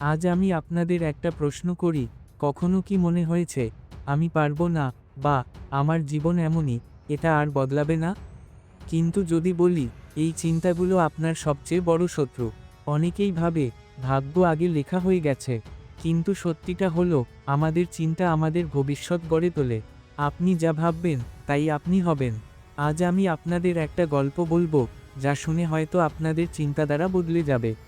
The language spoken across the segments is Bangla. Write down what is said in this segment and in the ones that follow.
আজ আমি আপনাদের একটা প্রশ্ন করি, কখনো কি মনে হয়েছে, আমি পারব না, বা, আমার জীবন এমনই, এটা আর বদলাবে না? কিন্তু যদি বলি, এই চিন্তাগুলো আপনার সবচেয়ে বড় শত্রু। অনেকেই ভাবে, ভাগ্য আগে লেখা হয়ে গেছে। কিন্তু সত্যিটা হলো, আমাদের চিন্তা আমাদের ভবিষ্যৎ গড়ে তোলে। আপনি যা ভাববেন, তাই আপনি হবেন। আজ আমি আপনাদের একটা গল্প বলব, যা শুনে হয়তো আপনাদের চিন্তাধারা বদলে যাবে।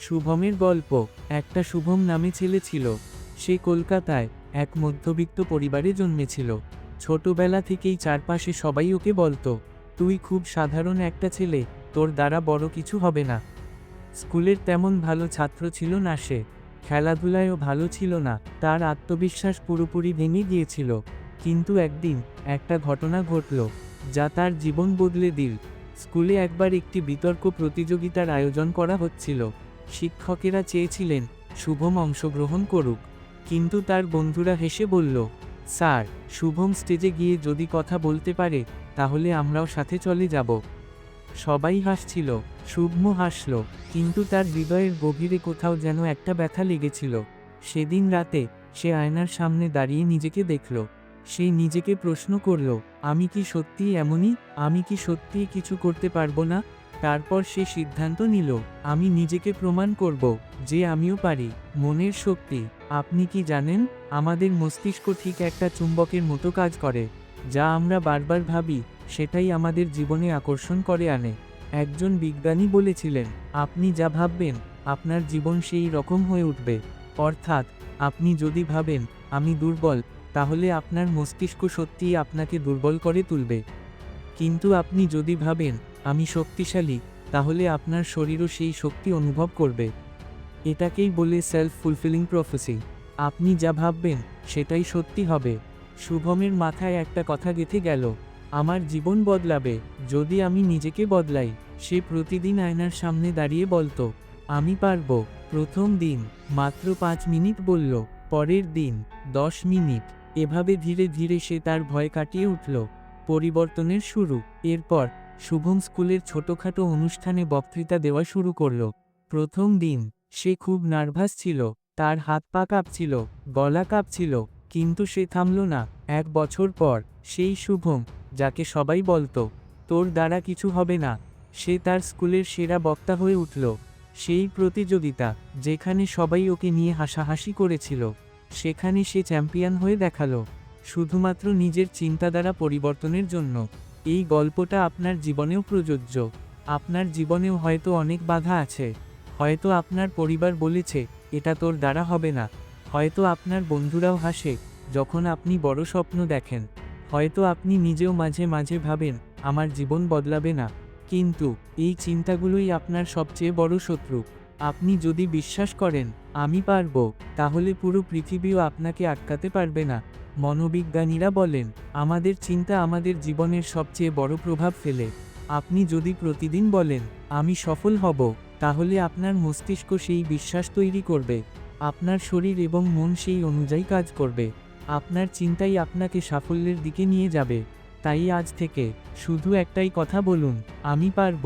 শুভমের গল্প, একটা শুভম নামে ছেলে ছিল। সে কলকাতায় এক মধ্যবিত্ত পরিবারে জন্মেছিল। ছোটবেলা থেকেই চারপাশে সবাই ওকে বলতো, তুই খুব সাধারণ একটা ছেলে, তোর দ্বারা বড় কিছু হবে না। স্কুলের তেমন ভালো ছাত্র ছিল না সে। খেলাধুলায়ও ভালো ছিল না, তার আত্মবিশ্বাস পুরোপুরি ভেঙে গিয়েছিল। কিন্তু একদিন একটা ঘটনা ঘটল, যা তার জীবন বদলে দিল। স্কুলে একবার একটি বিতর্ক প্রতিযোগিতার আয়োজন করা হচ্ছিল। শিক্ষকেরা চেয়েছিলেন, শুভম অংশগ্রহণ করুক। কিন্তু তার বন্ধুরা হেসে বলল, স্যার, শুভম স্টেজে গিয়ে যদি কথা বলতে পারে, তাহলে আমরাও সাথে চলে যাব। সবাই হাসছিল, শুভম হাসল, কিন্তু তার হৃদয়ের গভীরে কোথাও যেন একটা ব্যথা লেগেছিল। সেদিন রাতে, সে আয়নার সামনে দাঁড়িয়ে নিজেকে দেখল। সে নিজেকে প্রশ্ন করল, আমি কি সত্যিই এমনই? আমি কি সত্যিই কিছু করতে পারব না? তারপর সে সিদ্ধান্ত নিল, আমি নিজেকে প্রমাণ করব যে আমিও পারি। মনের শক্তি, আপনি কি জানেন? আমাদের মস্তিষ্ক ঠিক একটা চুম্বকের মতো কাজ করে, যা আমরা বারবার ভাবি, সেটাই আমাদের জীবনে আকর্ষণ করে আনে। একজন বিজ্ঞানী বলেছিলেন, আপনি যা ভাববেন, আপনার জীবন সেই রকম হয়ে উঠবে। অর্থাৎ, আপনি যদি ভাবেন, আমি দুর্বল, তাহলে আপনার মস্তিষ্ক সত্যিই আপনাকে দুর্বল করে তুলবে। কিন্তু আপনি যদি ভাবেন আমি শক্তিশালী, তাহলে আপনার শরীরও সেই শক্তি অনুভব করবে। এটাকেই বলে সেলফ ফুলফিলিং প্রফেসি আপনি যা ভাববেন, সেটাই সত্যি হবে। শুভমের মাথায় একটা কথা গেঁথে গেল, আমার জীবন বদলাবে, যদি আমি নিজেকে বদলাই। সে প্রতিদিন আয়নার সামনে দাঁড়িয়ে বলতো, আমি পারব। প্রথম দিন, মাত্র পাঁচ মিনিট বলল, পরের দিন, দশ মিনিট। এভাবে ধীরে ধীরে সে তার ভয় কাটিয়ে উঠল। পরিবর্তনের শুরু। এরপর শুভম স্কুলের ছোটখাটো অনুষ্ঠানে বক্তৃতা দেওয়া শুরু করল। প্রথম দিন, সে খুব নার্ভাস ছিল, তার হাত পা কাঁপছিল, গলা কাঁপছিল, কিন্তু সে থামল না। এক বছর পর, সেই শুভম, যাকে সবাই বলতো, তোর দ্বারা কিছু হবে না। সে তার স্কুলের সেরা বক্তা হয়ে উঠল। সেই প্রতিযোগিতা, যেখানে সবাই ওকে নিয়ে হাসাহাসি করেছিল, সেখানে সে চ্যাম্পিয়ন হয়ে দেখাল, শুধুমাত্র নিজের চিন্তাধারা পরিবর্তনের জন্য। এই গল্পটা আপনার জীবনেও প্রযোজ্য। আপনার জীবনেও হয়তো অনেক বাধা আছে। হয়তো আপনার পরিবার বলেছে, এটা তোর দ্বারা হবে না। হয়তো আপনার বন্ধুরাও হাসে, যখন আপনি বড় স্বপ্ন দেখেন। হয়তো আপনি নিজেও মাঝে মাঝে ভাবেন, আমার জীবন বদলাবে না। কিন্তু, এই চিন্তাগুলোই আপনার সবচেয়ে বড় শত্রু। আপনি যদি বিশ্বাস করেন, আমি পারব, তাহলে পুরো পৃথিবীও আপনাকে আটকাতে পারবে না। মনোবিজ্ঞানীরা বলেন, আমাদের চিন্তা আমাদের জীবনের সবচেয়ে বড় প্রভাব ফেলে। আপনি যদি প্রতিদিন বলেন, আমি সফল হব তাহলে আপনার মস্তিষ্ক সেই বিশ্বাস তৈরি করবে। আপনার শরীর এবং মন সেই অনুযায়ী কাজ করবে। আপনার চিন্তাই আপনাকে সাফল্যের দিকে নিয়ে যাবে। তাই আজ থেকে শুধু একটাই কথা বলুন, আমি পারব